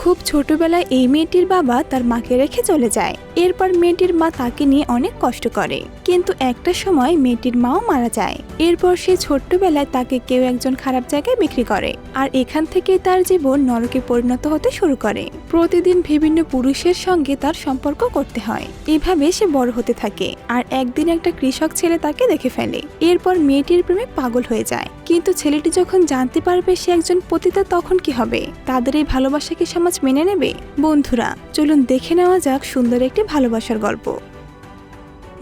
খুব ছোটবেলায় এই মেয়েটির বাবা তার মাকে রেখে চলে যায়। এরপর মেয়েটির মা তাকে নিয়ে অনেক কষ্ট করে। কিন্তু একটা সময় মেয়েটির মাও মারা যায়। এরপর সে ছোট্টবেলায় তাকে কেউ একজন খারাপ জায়গায় বিক্রি করে আর এখান থেকেই তার জীবন নরকে পরিণত হতে শুরু করে। প্রতিদিন বিভিন্ন পুরুষের সঙ্গে তার সম্পর্ক করতে হয়। এভাবে সে বড় হতে থাকে আর একদিন একটা কৃষক ছেলে তাকে দেখে ফেলে। এরপর মেয়েটির প্রেমে পাগল হয়ে যায়। কিন্তু ছেলেটি যখন জানতে পারবে সে একজন পতিতা তখন কি হবে? তাদের এই ভালোবাসাকে সমাজ মেনে নেবে? বন্ধুরা, চলুন দেখে নেওয়া যাক সুন্দর একটি ভালোবাসার গল্প।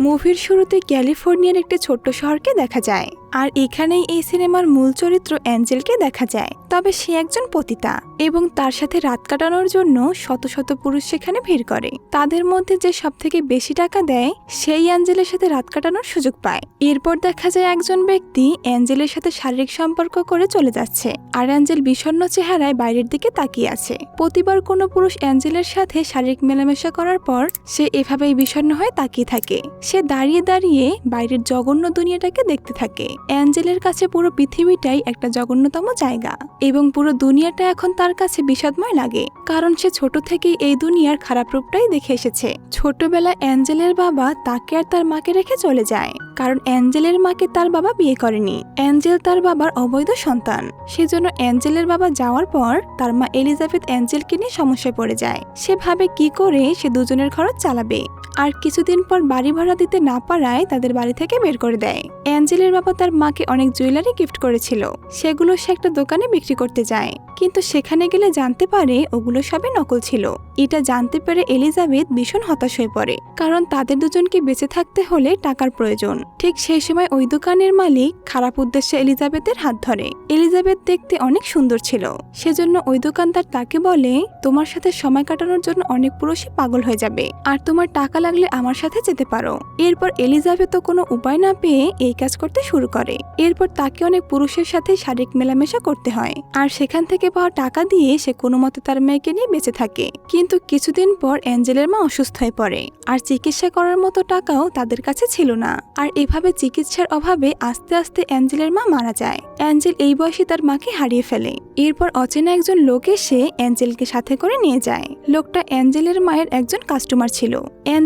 মুভির শুরুতে ক্যালিফোর্নিয়ার একটি ছোট্ট শহরকে দেখা যায়। আর এখানেই এই সিনেমার মূল চরিত্র অ্যাঞ্জেলকে দেখা যায়, তবে সে একজন পতিতা এবং তার সাথে রাত কাটানোর জন্য শত শত পুরুষ সেখানে ভিড় করে। তাদের মধ্যে যে সব থেকে বেশি টাকা দেয়, সেই অ্যাঞ্জেলের সাথে রাত কাটানোর সুযোগ পায়। এরপর দেখা যায় একজন ব্যক্তি অ্যাঞ্জেলের সাথে শারীরিক সম্পর্ক করে চলে যাচ্ছে আর অ্যাঞ্জেল বিষণ্ণ চেহারায় বাইরের দিকে তাকিয়ে আছে। প্রতিবার কোনো পুরুষ অ্যাঞ্জেলের সাথে শারীরিক মেলামেশা করার পর সে এভাবেই বিষণ্ণ হয়ে তাকিয়ে থাকে। সে দাঁড়িয়ে দাঁড়িয়ে বাইরের জঘন্য দুনিয়াটাকে দেখতে থাকে। অ্যাঞ্জেলের কাছে পুরো পৃথিবীটাই একটা জঘন্যতম জায়গা। এবং পুরো দুনিয়াটা এখন তার কাছে বিষাদময় লাগে। কারণ সে ছোট থেকেই এই দুনিয়ার খারাপ রূপটাই দেখে এসেছে। ছোটবেলায় অ্যাঞ্জেলের বাবা তাকে আর তার মাকে রেখে চলে যায়। কারণ অ্যাঞ্জেলের মাকে তার বাবা বিয়ে করেনি। অ্যাঞ্জেল তার বাবার অবৈধ সন্তান। সেজন্য অ্যাঞ্জেলের বাবা যাওয়ার পর তার মা এলিজাবেথ অ্যাঞ্জেলকে নিয়ে সমস্যায় পড়ে যায়। সে ভাবে কি করে সে দুজনের খরচ চালাবে। আর কিছুদিন পর বাড়ি ভাড়া দিতে না পারায় তাদের বাড়ি থেকে বের করে দেয়। অ্যাঞ্জেলের বাবা তার মাকে অনেক জুয়েলারি গিফট করেছিল। সেগুলো সে একটা দোকানে বিক্রি করতে যায়। কিন্তু সেখানে গেলে জানতে পারে ওগুলো সবই নকল ছিল। এটা জানতে পেরে এলিজাবেথ ভীষণ হতাশ হয়ে পড়ে। কারণ তাদের দুজনকে বেঁচে থাকতে হলে টাকার প্রয়োজন। ঠিক সেই সময় ওই দোকানের মালিক খারাপ উদ্দেশ্যে এলিজাবেথের হাত ধরে। এলিজাবেথ দেখতে অনেক সুন্দর ছিল। সেজন্য ওই দোকানদার তাকে বলে, তোমার সাথে সময় কাটানোর জন্য অনেক পুরুষই পাগল হয়ে যাবে। আর তোমার টাকা লাগলে আমার সাথে যেতে পারো। এরপর এলিজাবেথও কোনো উপায় না পেয়ে এই কাজ করতে শুরু করে। এরপর তাকে অনেক পুরুষের সাথে শারীরিক মেলামেশা করতে হয়। আর সেখান থেকে পাওয়া টাকা দিয়ে সে কোনো মতে তার মেয়েকে নিয়ে বেঁচে থাকে। কিন্তু কিছুদিন পর অ্যাঞ্জেলের মা অসুস্থ হয়ে পড়ে। আর চিকিৎসা করার মতো টাকাও তাদের কাছে ছিল না। আর এভাবে চিকিৎসার অভাবে আস্তে আস্তে অ্যাঞ্জেলের মা মারা যায়। অ্যাঞ্জেল এই বয়সে তার মাকে হারিয়ে ফেলে। এরপর অচেনা একজন লোক এসে অ্যাঞ্জেলকে সাথে করে নিয়ে যায়। লোকটা অ্যাঞ্জেলের মায়ের একজন কাস্টমার ছিল।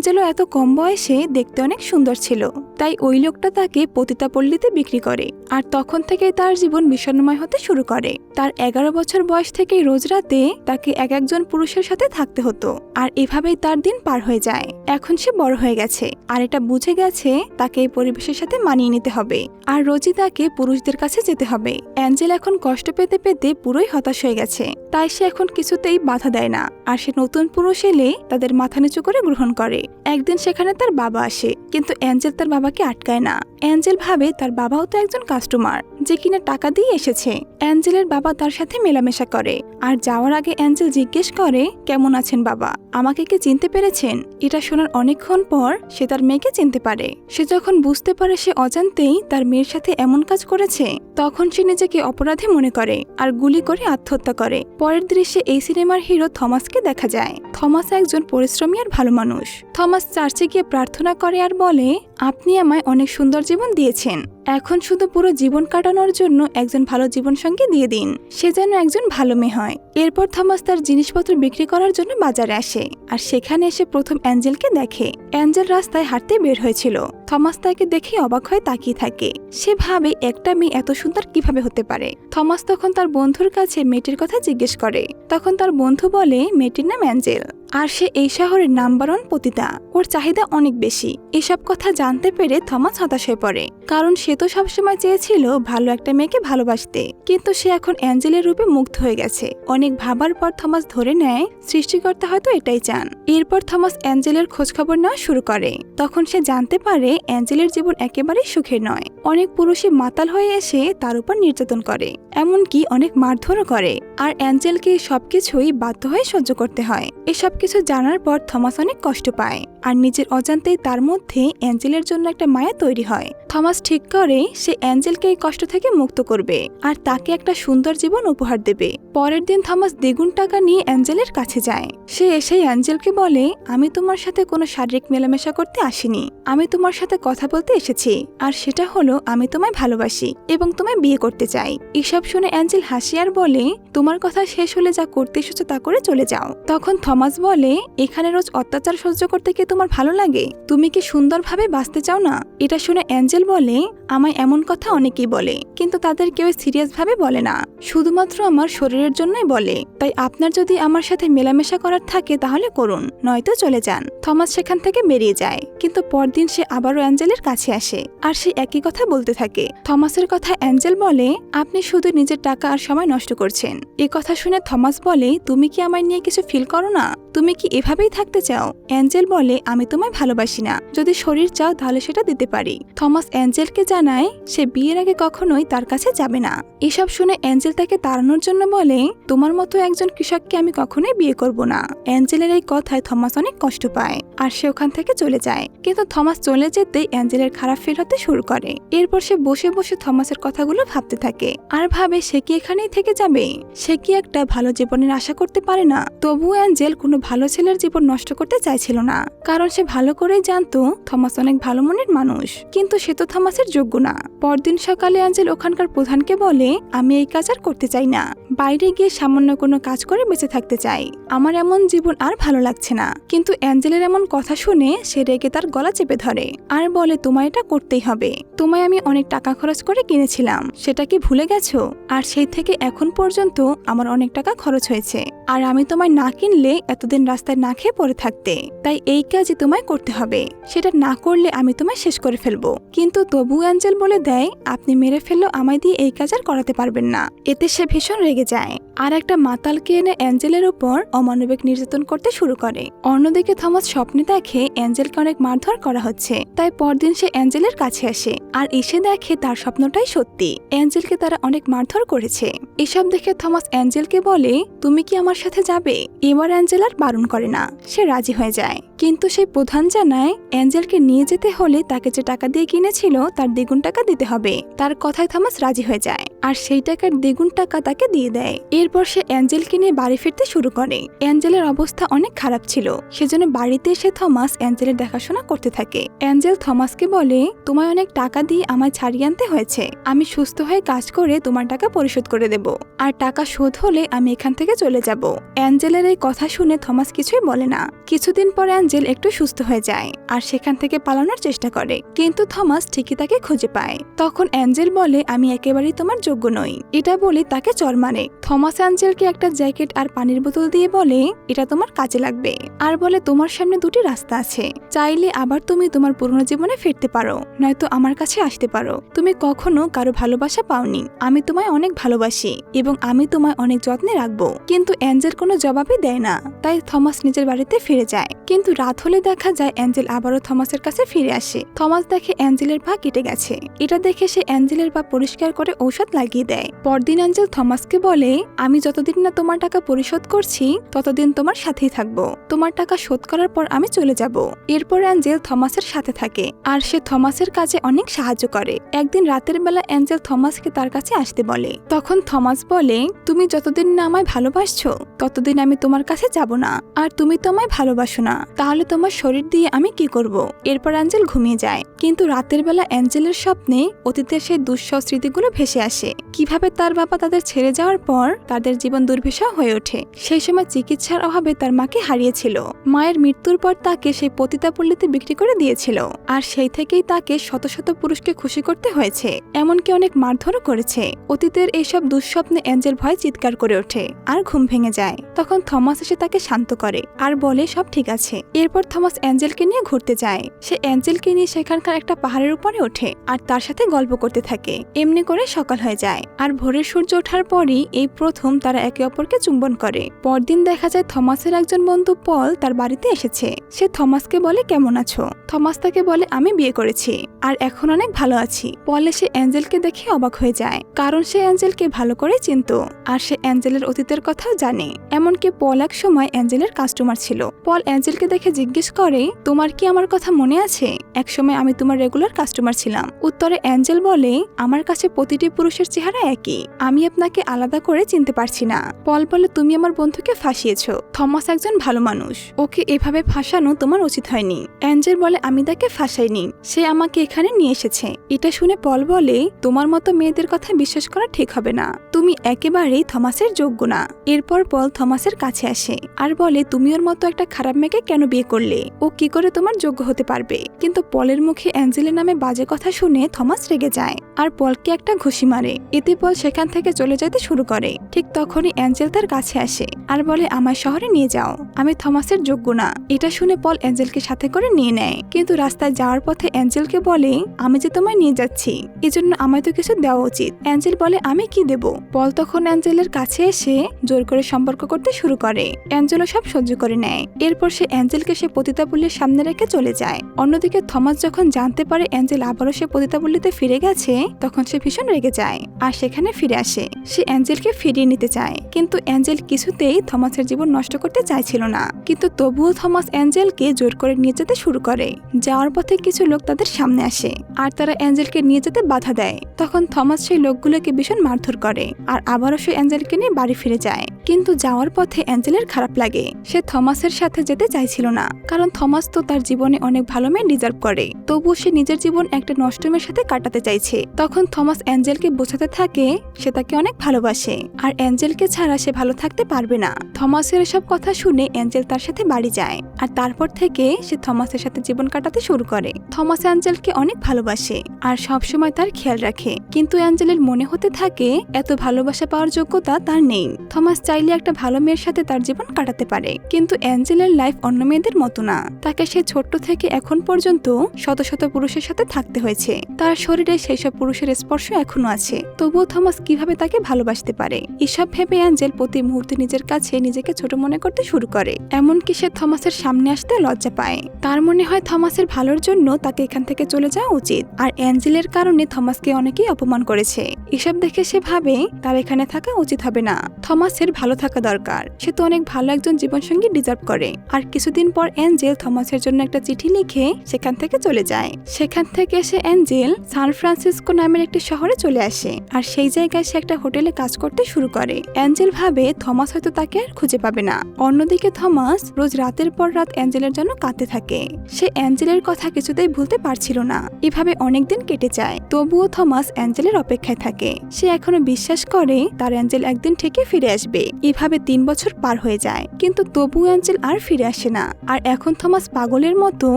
অ্যাঞ্জেলও এত কম বয়সে দেখতে অনেক সুন্দর ছিল, তাই ওই লোকটা তাকে পতিতাপল্লীতে বিক্রি করে আর তখন থেকে তার জীবন বিষণ্ণময় হতে শুরু করে। তার এগারো বছর বয়স থেকে রোজ রাতে তাকে এক একজন পুরুষের সাথে থাকতে হতো আর এভাবেই তার দিন পার হয়ে যায়। এখন সে বড় হয়ে গেছে আর এটা বুঝে গেছে তাকে এই পরিবেশের সাথে মানিয়ে নিতে হবে আর রোজই তাকে পুরুষদের কাছে যেতে হবে। অ্যাঞ্জেল এখন কষ্ট পেতে পেতে পুরোই হতাশ হয়ে গেছে, তাই সে এখন কিছুতেই বাধা দেয় না আর সে নতুন পুরুষ এলে তাদের মাথা নিচু করে গ্রহণ করে। একদিন সেখানে তার বাবা আসে, কিন্তু অ্যাঞ্জেল তার বাবাকে আটকায় না। অ্যাঞ্জেল ভাবে তার বাবাও তো একজন কাস্টমার যে কিনা টাকা দিয়ে এসেছে। অ্যাঞ্জেলের বাবা তার সাথে মেলামেশা করে। আর যাওয়ার আগে অ্যাঞ্জেল জিজ্ঞেস করে, কেমন আছেন বাবা? আমাকে কি চিনতে পেরেছেন? এটা শোনার অনেকক্ষণ পর সে তার মেয়েকে চিনতে পারে। সে যখন বুঝতে পারে সে অজান্তেই তার মেয়ের সাথে এমন কাজ করেছে, তখন সে নিজেকে অপরাধী মনে করে আর গুলি করে আত্মহত্যা করে। পরের দৃশ্যে এই সিনেমার হিরো থমাসকে দেখা যায়। থমাস একজন পরিশ্রমী আর ভালো মানুষ। থমাস চার্চে গিয়ে প্রার্থনা করে আর বলে আপনি আমায় অনেক সুন্দর জীবন দিয়েছেন। এখন শুধু পুরো জীবন কাটানোর জন্য একজন ভালো জীবনসঙ্গী দিয়ে দিন। সে যেন একজন ভালো মেয়ে হয়। এরপর থমাস তার জিনিসপত্র বিক্রি করার জন্য বাজারে আসে আর সেখানে এসে প্রথম অ্যাঞ্জেলকে দেখে। অ্যাঞ্জেল রাস্তায় হাঁটতে বের হয়েছিল। থমাস তাকে দেখে অবাক হয়ে তাকিয়ে থাকে। সে ভাবে, একটা মেয়ে এত সুন্দর কীভাবে হতে পারে? থমাস তখন তার বন্ধুর কাছে মেয়েটির কথা জিজ্ঞেস করে। তখন তার বন্ধু বলে, মেয়েটির নাম অ্যাঞ্জেল। আর সে এই শহরের নাম্বার ওয়ান পতিতা। ওর চাহিদা অনেক বেশি। এসব কথা জানতে পেরে থমাস হতাশ হয়ে পড়ে। কারণ সে তো সবসময় চেয়েছিল ভালো একটা মেয়েকে ভালোবাসতে। কিন্তু সে এখন অ্যাঞ্জেলের রূপে মুগ্ধ হয়ে গেছে। অনেক ভাবার পর থমাস ধরে নেয়, সৃষ্টিকর্তা হয়তো এটাই চান। এরপর থমাস অ্যাঞ্জেলের খোঁজখবর নেওয়া শুরু করে। তখন সে জানতে পারে, অ্যাঞ্জেলের জীবন একেবারেই সুখের নয়। অনেক পুরুষই মাতাল হয়ে এসে তার উপর নির্যাতন করে, এমনকি অনেক মারধরও করে। আর অ্যাঞ্জেলকে সবকিছুই বাধ্য হয়ে সহ্য করতে হয়। এসব কিছু জানার পর থমাস অনেক কষ্ট পায়। আর নিজের অজান্তেই তার মধ্যে অ্যাঞ্জেলের জন্য একটা মায়া তৈরি হয়। থমাস ঠিক করে সে অ্যাঞ্জেলকে এই কষ্ট থেকে মুক্ত করবে আর তাকে একটা সুন্দর জীবন উপহার দেবে। পরের দিন থমাস দ্বিগুণ টাকা নিয়ে অ্যাঞ্জেলের কাছে যায়। সে এসেই অ্যাঞ্জেলকে বলে, আমি তোমার সাথে কোনো শারীরিক মেলামেশা করতে আসিনি। আমি তোমার সাথে কথা বলতে এসেছি। আর সেটা হলো, আমি তোমায় ভালোবাসি এবং তোমায় বিয়ে করতে চাই। এসব শুনে অ্যাঞ্জেল হাসি আর বলে, তোমার কথা শেষ হলে যা করতে এসেছ তা করে চলে যাও। তখন থমাস বলে, এখানে রোজ অত্যাচার সহ্য করতে কি তোমার ভালো লাগে? তুমি কি সুন্দরভাবে বাঁচতে চাও না? এটা শুনে অ্যাঞ্জেল বলে আমায় এমন কথা অনেকেই বলে, কিন্তু তাদের কেউ সিরিয়াস ভাবে বলে না। শুধুমাত্র আমার শরীরের জন্যই বলে। তাই আপনার যদি আমার সাথে মেলামেশা করার থাকে তাহলে করুন, নয়তো চলে যান। থমাস সেখান থেকে বেরিয়ে যায়, কিন্তু পরদিন সে আবারও অ্যাঞ্জেলের কাছে আসে, আর সে একই কথা বলতে থাকে। থমাসের কথা অ্যাঞ্জেল বলে, আপনি শুধু নিজের টাকা আর সময় নষ্ট করছেন। এ কথা শুনে থমাস বলে, তুমি কি আমায় নিয়ে কিছু ফিল করো না? তুমি কি এভাবেই থাকতে চাও? অ্যাঞ্জেল বলে, আমি তোমায় ভালোবাসি না। যদি শরীর চাও, তাহলে সেটা দিতে পারি। থমাস অ্যাঞ্জেলকে জানায়, সে বিয়ের আগে কখনোই তার কাছে যাবে না। এসব শুনে অ্যাঞ্জেল তাকে তাড়ানোর জন্য বলে, তোমার মতো একজন কৃষককে আমি কখনোই বিয়ে করব না। অ্যাঞ্জেলের এই কথায় থমাস অনেক কষ্ট পায়, আর সে ওখান থেকে চলে যায়। কিন্তু থমাস চলে যেতেই অ্যাঞ্জেলের খারাপ ফিল হতে শুরু করে। এরপর সে বসে বসে থমাসের কথাগুলো ভাবতে থাকে। আর ভাবে, সে কি এখানেই থেকে যাবে? সে কি একটা ভালো জীবনের আশা করতে পারে না? তবু অ্যাঞ্জেল কোনো ভালো ছেলের জীবন নষ্ট করতে চাইছিল না। কারণ সে ভালো করেই জানতো থমাস অনেক ভালো মনের মানুষ। কিন্তু সে তো থমাসের যোগ্য না। পরদিন সকালে অ্যাঞ্জেল ওখানকার প্রধানকে বলে, আমি এই কাজ আর করতে চাই না। বাইরে গিয়ে সামান্য কোনো কাজ করে বেঁচে থাকতে চাই। আমার এমন জীবন আর ভালো লাগছে না। কিন্তু অ্যাঞ্জেলের এমন কথা শুনে সে রেগে তার গলা চেপে ধরে। আর বলে, তোমায় এটা করতেই হবে। তোমায় আমি অনেক টাকা খরচ করে কিনেছিলাম। সেটা কি ভুলে গেছো? আর সেই থেকে এখন পর্যন্ত আমার অনেক টাকা খরচ হয়েছে। আর আমি তোমায় না কিনলে এতদিন রাস্তায় না খেয়ে পড়ে থাকতে। তাই এই কাজই তোমায় করতে হবে। সেটা না করলে আমি তোমায় শেষ করে ফেলব। কিন্তু তবু অ্যাঞ্জেল বলে দেয়, আপনি মেরে ফেললেও আমায় দিয়ে এই কাজ আর করাতে পারবেন না। এতে সে ভীষণ রেগে যায়। আর একটা মাতালকে এনে অ্যাঞ্জেলের উপর অমানবিক নির্যাতন করতে শুরু করে। অন্যদিকে থমাস স্বপ্নে দেখে অ্যাঞ্জেলকে অনেক মারধর করা হচ্ছে। তাই পরদিন সে অ্যাঞ্জেলের কাছে আসে আর এসে দেখে তার স্বপ্নটাই সত্যি। অ্যাঞ্জেলকে তারা অনেক মারধর করেছে। এসব দেখে থমাস অ্যাঞ্জেলকে বলে, তুমি কি আমার সাথে যাবে? এবার অ্যাঞ্জেল আর বারণ করে না। সে রাজি হয়ে যায়। কিন্তু সেই প্রধান জানায়, অ্যাঞ্জেলকে নিয়ে যেতে হলে তাকে যে টাকা দিয়ে কিনেছিল, তার দ্বিগুণ টাকা দিতে হবে। তার কথায় থমাস রাজি হয়ে যায়। আর সেই টাকার দ্বিগুণ টাকা তাকে দিয়ে দেয়। এরপর সে অ্যাঞ্জেলকে নিয়ে বাড়ি ফিরতে শুরু করে। অ্যাঞ্জেলের অবস্থা অনেক খারাপ ছিল। সেজন্য বাড়িতে এসে থমাস অ্যাঞ্জেলের দেখাশোনা করতে থাকে। অ্যাঞ্জেল থমাসকে বলে, তোমায় অনেক টাকা দিয়ে আমায় ছাড়িয়ে আনতে হয়েছে। আমি সুস্থ হয়ে কাজ করে তোমার টাকা পরিশোধ করে দেব। আর টাকা শোধ হলে আমি এখান থেকে চলে যাব। অ্যাঞ্জেলের এই কথা শুনে থমাস কিছুই বলে না। কিছুদিন পর অ্যাঞ্জেল একটু সুস্থ হয়ে যায় আর সেখান থেকে পালানোর চেষ্টা করে। কিন্তু থমাস ঠিকই তাকে খুঁজে পায়। তখন অ্যাঞ্জেল বলে, আমি একেবারেই তোমার যোগ্য নই। এটা বলে তাকে চর মারে। থমাস অ্যাঞ্জেলকে একটা জ্যাকেট আর পানির বোতল দিয়ে বলে, এটা তোমার কাজে লাগবে। আর বলে, তোমার সামনে দুটি রাস্তা আছে। চাইলে আবার তুমি তোমার পুরনো জীবনে ফিরতে পারো, নয়তো আমার কাছে আসতে পারো। তুমি কখনো কারও ভালোবাসা পাওনি। আমি তোমায় অনেক ভালোবাসি এবং আমি তোমায় অনেক যত্নে রাখব। কিন্তু অ্যাঞ্জেল কোনো জবাবই দেয় না। তাই থমাস নিজের বাড়িতে ফিরে যায়। কিন্তু রাত হলে দেখা যায় অ্যাঞ্জেল আবারও থমাসের কাছে ফিরে আসে। থমাস দেখে অ্যাঞ্জেলের পা কেটে গেছে। এটা দেখে সে অ্যাঞ্জেলের পা পরিষ্কার করে ঔষধ লাগিয়ে দেয়। পরদিন অ্যাঞ্জেল থমাসকে বলে আমি যতদিন না তোমার টাকা পরিশোধ করছি, ততদিন তোমার সাথেই থাকব। তোমার টাকা শোধ করার পর আমি চলে যাব। এরপর অ্যাঞ্জেল থমাসের সাথে থাকে। আর সে থমাসের কাজে অনেক সাহায্য করে। একদিন রাতের বেলা অ্যাঞ্জেল থমাসকে তার কাছে আসতে বলে। তখন থমাস বলে, তুমি যতদিন না আমায় ভালোবাসছো, ততদিন আমি তোমার কাছে যাব না। আর তুমি তো আমায় ভালোবাসো না। তাহলে তোমার শরীর দিয়ে আমি কি করব? এরপর অ্যাঞ্জেল ঘুমিয়ে যায়। কিন্তু রাতের বেলা অ্যাঞ্জেলের স্বপ্নে অতীতের সেই দুঃসহ স্মৃতিগুলো ভেসে আসে। কীভাবে তার বাবা তাদের ছেড়ে যাওয়ার পর তাদের জীবন দুর্বিষহ হয়ে ওঠে। সেই সময় চিকিৎসার অভাবে তার মাকে হারিয়েছিল। মায়ের মৃত্যুর পর তাকে সেই পতিতাপল্লীতে বিক্রি করে দিয়েছিল। আর সেই থেকেই তাকে শত শত পুরুষকে খুশি করতে হয়েছে। এমনকি অনেক মারধরও করেছে। অতীতের এইসব দুঃস্বপ্নে অ্যাঞ্জেল ভয় চিৎকার করে ওঠে আর ঘুম ভেঙে যায়। তখন থমাস এসে তাকে শান্ত করে আর বলে, সব ঠিক আছে। এরপর থমাস অ্যাঞ্জেলকে নিয়ে ঘুরতে যায়। সে অ্যাঞ্জেলকে নিয়ে সেখানকার একটা পাহাড়ের উপরে ওঠে আর তার সাথে গল্প করতে থাকে। এমনি করে সকাল হয়ে যায়। আর ভোরের সূর্য ওঠার পরই এই প্রথম তারা একে অপরকে চুম্বন করে। পরদিন দেখা যায় থমাসের একজন বন্ধু পল তার বাড়িতে এসেছে। সে থমাসকে বলে, কেমন আছো? থমাস তাকে বলে, আমি বিয়ে করেছি আর এখন অনেক ভালো আছি। পল এসে অ্যাঞ্জেলকে দেখে অবাক হয়ে যায়, কারণ সে অ্যাঞ্জেলকে ভালো করে চিনত আর সে অ্যাঞ্জেলের অতীতের কথাও জানে। এমনকি পল এক সময় অ্যাঞ্জেলের কাস্টমার ছিল। পল অ্যাঞ্জেলকে দেখে জিজ্ঞেস করে, তোমার কি আমার কথা মনে আছে? একসময় আমি তোমার রেগুলার কাস্টমার ছিলাম। উত্তরে অ্যাঞ্জেল বলে, আমার কাছে প্রতিটি পুরুষের চেহারা একই। আমি আপনাকে আলাদা করে চিনতে পারছি না। পল বলে, তুমি আমার বন্ধুকে ফাঁসিয়েছ। থমাস একজন ভালো মানুষ। ওকে এভাবে ফাঁসানো তোমার উচিত হয়নি। অ্যাঞ্জেল বলে, আমি তাকে ফাঁসাইনি। সে আমাকে এখানে নিয়ে এসেছে। এটা শুনে পল বলে, তোমার মতো মেয়েদের কথা বিশ্বাস করা ঠিক হবে না। তুমি একেবারেই থমাসের যোগ্য না। এরপর পল থমাসের কাছে আসে। আর বলে, তুমি ওর মতো একটা খারাপ মেয়েকে কেন বিয়ে করলে? ও কি করে তোমার যোগ্য হতে পারবে? কিন্তু পলের মুখে অ্যাঞ্জেলের নামে বাজে কথা শুনে থমাস রেগে যায়। আর পলকে একটা ঘুষি মারে। এতে পল সেখান থেকে চলে যেতে শুরু করে। ঠিক তখনই অ্যাঞ্জেল তার কাছে আসে আর বলে আমার শহরে নিয়ে যাও। আমি থমাসের যোগ্য না। এটা শুনে পল অ্যাঞ্জেলকে সাথে করে নিয়ে নেয়। কিন্তু রাস্তায় যাওয়ার পথে অ্যাঞ্জেলকে বলে, আমি যে তোমায় নিয়ে যাচ্ছি, এজন্য আমায় তো কিছু দেওয়া উচিত। অ্যাঞ্জেল বলে, আমি কি দেব? পল তখন অ্যাঞ্জেলের কাছে এসে জোর করে সম্পর্ক করতে শুরু করে। অ্যাঞ্জেলও সব সহ্য করে নেয়। এরপর সে অ্যাঞ্জেলকে সে পতিতাপল্লীর সামনে রেখে চলে যায়। অন্যদিকে থমাস যখন জানতে পারে অ্যাঞ্জেল আবারও সে পতিতাপল্লীতে ফিরে গেছে, তখন সে ভীষণ রেগে যায় আর সেখানে ফিরে আসে। সে অ্যাঞ্জেলকে ফিরিয়ে নিতে চায়। কিন্তু অ্যাঞ্জেল কিছুতেই থমাসের জীবন নষ্ট করতে চাইছিল না। কিন্তু তবুও থমাস অ্যাঞ্জেলকে জোর করে নিয়ে যেতে শুরু করে। যাওয়ার পথে কিছু লোক তাদের সামনে আসে আর তারা অ্যাঞ্জেলকে নিয়ে যেতে বাধা দেয়। তখন থমাস সেই লোকগুলোকে ভীষণ মারধর করে আর আবারও সে অ্যাঞ্জেলকে নিয়ে বাড়ি ফিরে যায়। কিন্তু যাওয়ার পথে অ্যাঞ্জেলের খারাপ লাগে। সে থমাসের সাথে যেতে চাইছিল না। কারণ থমাস তো তার জীবনে অনেক ভালো মেয়ে ডিজার্ভ করে। তবুও সে নিজের জীবন একটা নষ্ট মেয়ের সাথে কাটাতে চাইছে। তখন থমাস অ্যাঞ্জেলকে বোঝাতে থাকে সে তাকে অনেক ভালোবাসে। আর অ্যাঞ্জেলকে ছাড়া সে ভালো থাকতে পারবে না। থমাসের এসব কথা শুনে অ্যাঞ্জেল তার সাথে বাড়ি যায় আর তারপর থেকে সে থমাসের সাথে জীবন কাটাতে শুরু করে। থমাস অ্যাঞ্জেলকে অনেক ভালোবাসে আর সবসময় তার খেয়াল রাখে। কিন্তু অ্যাঞ্জেলের মনে হতে থাকে এত ভালোবাসা পাওয়ার যোগ্যতা তার নেই। থমাস চাইলে একটা ভালো মেয়ের সাথে তার জীবন কাটাতে পারে। কিন্তু অ্যাঞ্জেলের লাইফ অন্য মেয়েদের মতো না। তাকে সে ছোট্ট থেকে এখন পর্যন্ত শত শত পুরুষের সাথে থাকতে হয়েছে। তার শরীরে সেই সব পুরুষের স্পর্শ এখনও আছে। তবুও থমাস কীভাবে তাকে ভালোবাসতে পারে? এসব ভেবে অ্যাঞ্জেল প্রতি মুহূর্তে নিজের কাছে নিজেকে ছোট মনে করতে শুরু করে। এমনকি সে থমাসের সামনে আসতে লজ্জা পায়। তার মনে হয় থমাসের ভালোর জন্য তাকে এখান থেকে চলে যাওয়া উচিত। আর অ্যাঞ্জেলের কারণে থমাসকে অনেকেই অপমান করেছে। এসব দেখে সে ভাবে, তার এখানে থাকা উচিত হবে না। থমাসের ভালো থাকা দরকার। সে তো অনেক ভালো একজন জীবনসঙ্গী ডিজার্ভ করে। আর কিছুদিন পর অ্যাঞ্জেল থমাসের জন্য একটা চিঠি লিখে সেখান থেকে চলে যায়। সেখান থেকে সে অ্যাঞ্জেল সান ফ্রান্সিসকো নামের একটি শহরে চলে আসে। আর সেই জায়গায় সে একটা হোটেলে কাজ করতে শুরু করে। অ্যাঞ্জেল ভাবে থমাস হয়তো তাকে আর খুঁজে পাবে না। অন্যদিকে থমাস রোজ রাতের পর রাত অ্যাঞ্জেলের জন্য কাঁদতে থাকে। সে অ্যাঞ্জেলের কথা কিছুতেই ভুলতে পারছিল না। এভাবে অনেকদিন কেটে যায়। তবুও থমাস অ্যাঞ্জেলের অপেক্ষায় থাকে। সে এখনও বিশ্বাস করে তার অ্যাঞ্জেল একদিন ঠিকই ফিরে আসবে। এভাবে তিন বছর পার হয়ে যায়। কিন্তু তবু অ্যাঞ্জেল আর ফিরে আসে না। আর এখন থমাস পাগলের মতো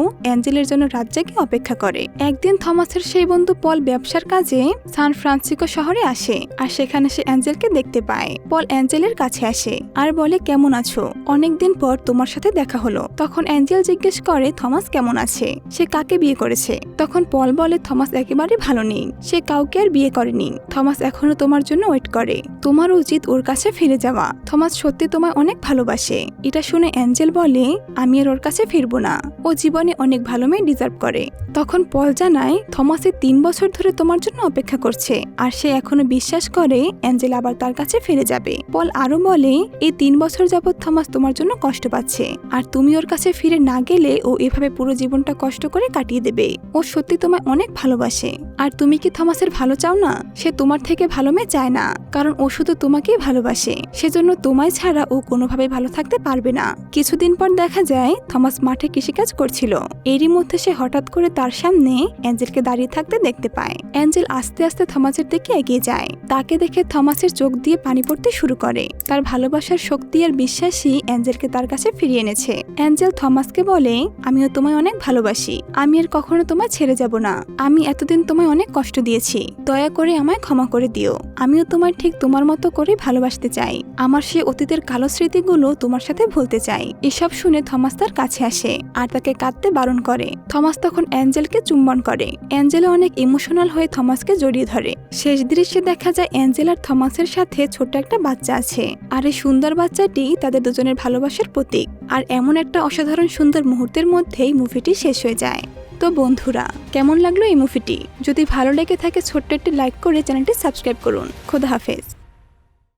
অ্যাঞ্জেলের জন্য রাত জেগে অপেক্ষা করে। একদিন থমাসের সেই বন্ধু পল ব্যবসার কাজে সান ফ্রান্সিসকো শহরে আসে। আর সেখানে সে অ্যাঞ্জেলকে দেখতে পায়। পল অ্যাঞ্জেলের কাছে আসে। আর বলে, কেমন আছো? অনেকদিন পর তোমার সাথে দেখা হলো। তখন অ্যাঞ্জেল জিজ্ঞেস করে, থমাস কেমন আছে? সে কাকে বিয়ে করেছে? তখন পল বলে, থমাস একেবারে ভালো নেই। সে কাউকে আর বিয়ে করেনি। থমাস এখনও তোমার জন্য ওয়েট করে। তোমার উচিত ওর কাছে ফিরে যাওয়া। থমাস সত্যি তোমায় অনেক ভালোবাসে। এটা শুনে অ্যাঞ্জেল বলে, আমি আর ওর কাছে ফিরবো না। ও জীবনে অনেক ভালো মেয়ে ডিজার্ভ করে। তখন পল জানায়, থমাসে তিন বছর ধরে তোমার জন্য অপেক্ষা করছে। আর সে এখনও বিশ্বাস করে, অ্যাঞ্জেল আবার তার কাছে ফিরে যাবে। পল আরও বলে, এই তিন বছর যাবৎ থমাস তোমার জন্য কষ্ট পাচ্ছে। আর তুমি ওর কাছে ফিরে না গেলে ও এভাবে পুরো জীবনটা কষ্ট করে কাটিয়ে দেবে। ও সত্যি তোমায় অনেক ভালোবাসে। আর তুমি কি থমাসের ভালো চাও না? সে তোমার থেকে ভালো মেয়ে চায় না। কারণ ও শুধু তোমাকেই ভালোবাসে। সেজন্য তোমায় ছাড়া ও কোনোভাবে ভালো থাকতে পারবে না। কিছুদিন পর দেখা যায়, থমাস মাঠে কৃষিকাজ করছিল। এরই মধ্যে সে হঠাৎ করে তার সামনে অ্যাঞ্জেলকে দাঁড়িয়ে থাকতে দেখতে পায়। অ্যাঞ্জেল আস্তে আস্তে থমাসের দিকে এগিয়ে যায়। তাকে দেখে থমাসের চোখ দিয়ে পানি পড়তে শুরু করে। তার ভালোবাসার শক্তি আর বিশ্বাসই অ্যাঞ্জেলকে তার কাছে ফিরিয়ে এনেছে। অ্যাঞ্জেল থমাসকে বলে, আমিও তোমায় অনেক ভালোবাসি। আমি আর কখনো তোমায় ছেড়ে যাব না। আমি এতদিন তোমায় অনেক কষ্ট দিয়েছি। দয়া করে আমায় ক্ষমা করে দিও। আমিও তোমায় ঠিক তোমার মতো করে ভালোবাসতে চাই। আমার সে অতীতের কালো স্মৃতিগুলো তোমার সাথে ভুলতে চাই। এসব শুনে থমাস তার কাছে আসে আর তাকে কাঁদতে বারণ করে। থমাস তখন অ্যাঞ্জেলকে চুম্বন করে। অ্যাঞ্জেলা অনেক ইমোশনাল হয়ে থমাসকে জড়িয়ে ধরে। শেষ দৃশ্যে দেখা যায় অ্যাঞ্জেল আর থমাসের সাথে ছোট্ট একটা বাচ্চা আছে। আর এই সুন্দর বাচ্চাটি তাদের দুজনের ভালোবাসার প্রতীক। আর এমন একটা অসাধারণ সুন্দর মুহূর্তের মধ্যেই মুভিটি শেষ হয়ে যায়। তো বন্ধুরা, কেমন লাগল এই মুভিটি? যদি ভালো লেগে থাকে ছোট্ট একটি লাইক করে চ্যানেলটি সাবস্ক্রাইব করুন। খোদা হাফেজ।